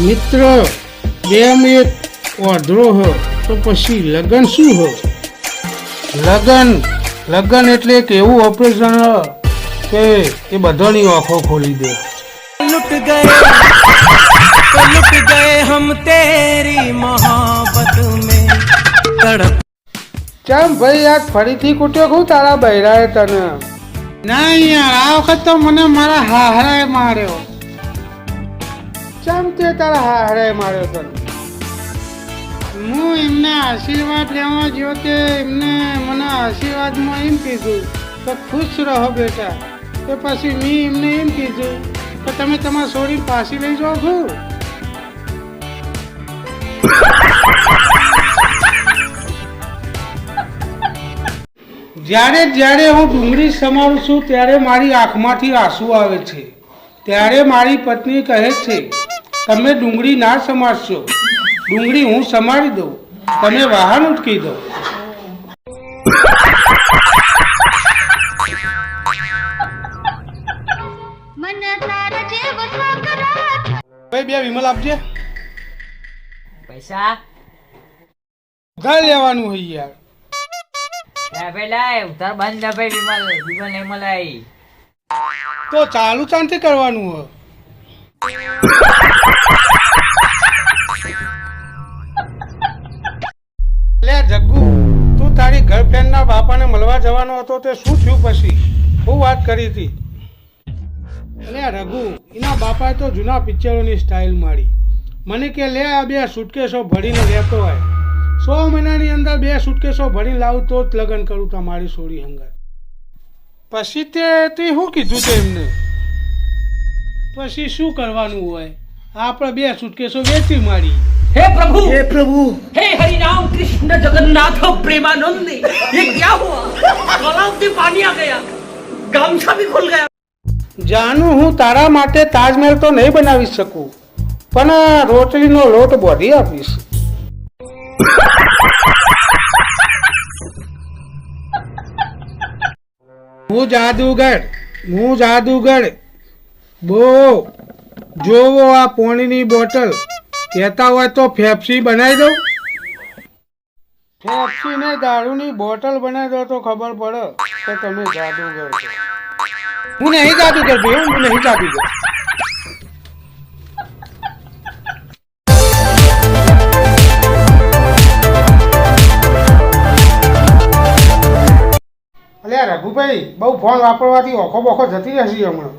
મિત્ર બેમ એક વાંધો હો તો પછી લગ્ન શું હો? લગ્ન લગ્ન એટલે એક એવું ઓપરેશન કે એ બધાની આંખો ખોલી દે. લુટ ગયે લુટ ગયે હમ તેરી મોહબ્બત મેં. તડપ. ચમ ભાઈ આ ફરીથી કૂટ્યો કહું તારા બૈરાએ તને? ના યાર આ વખત તો મને મારા હાહરાએ માર્યો. ચામ તે તારા હારે માર્યો તને હું એમને આશીર્વાદ લેવા જો તે એમને મને આશીર્વાદમાં એમ કીધું કે ખુશ રહો બેટા. તો પછી મેં એમને એમ કીધું કે તમે તમારા છોડી પાછી લઈ જાઓ છો? જ્યારે જ્યારે હું ડુંગળી સમાવું છું, ત્યારે મારી આંખમાંથી આંસુ આવે છે. ત્યારે મારી પત્ની કહે છે તમે ડુંગળી ના સમારશો. ડુંગળી હું સમારી દઉં. તમે વાહન ઉટકી દો. મન તારા જેવો સાગરા ભાઈ બે વિમલ આપજે. પૈસા? ઘર લેવાનું હોય યાર. પેલા ઉધાર બંધ ના ભાઈ વિમલ. વિમલ નહીં મલાઈ તો ચાલુ ચાંથી કરવાનું હોય. જગ્ગુ, તું તારી ગર્લફ્રેન્ડના બાપાને મળવા જવાનો હતો તે શું થયું પછી? હું વાત કરી હતી. લે રઘુ, એના બાપાએ તો જૂના પિક્ચરોની સ્ટાઇલ મારી. મને કે લે આ બે સુટકેસો ભરીને લેતો હોય સો મહિનાની અંદર બે સુટકેસો ભરીને લાવું તો જ લગ્ન કરું તમારી સોરી હંગર પછી તે શું કીધું તે એમને? પછી શું કરવાનું હોય આપણે બે સુટકેસો વેચી મારી हे प्रभु हे प्रभु हे हरि राम कृष्ण जगन्नाथ प्रेमानंद ये क्या हुआ तालाब में पानी आ गया गामछा भी खुल गया જાનું હું તારા માટે તાજમહેલ તો નહીં બનાવી શકું પણ રોટલીનો લોટ બોધી આપીશ હું જાદુગર હું જાદુગર બો જોવો આ પોણીની બોટલ. કહેતા હોય તો ફેફસી બનાવી દઉં. ફેપસી ને દારૂની બોટલ બનાવી દો તો ખબર પડે કે તમે જાદુગર છો. હું નહીં જાદુગર ભાઈ હું નહીં જાદુગર. અલ્યા રઘુભાઈ, બહુ ફોન વાપરવાથી ઓખો બોખો જતી રહેશે હમણાં.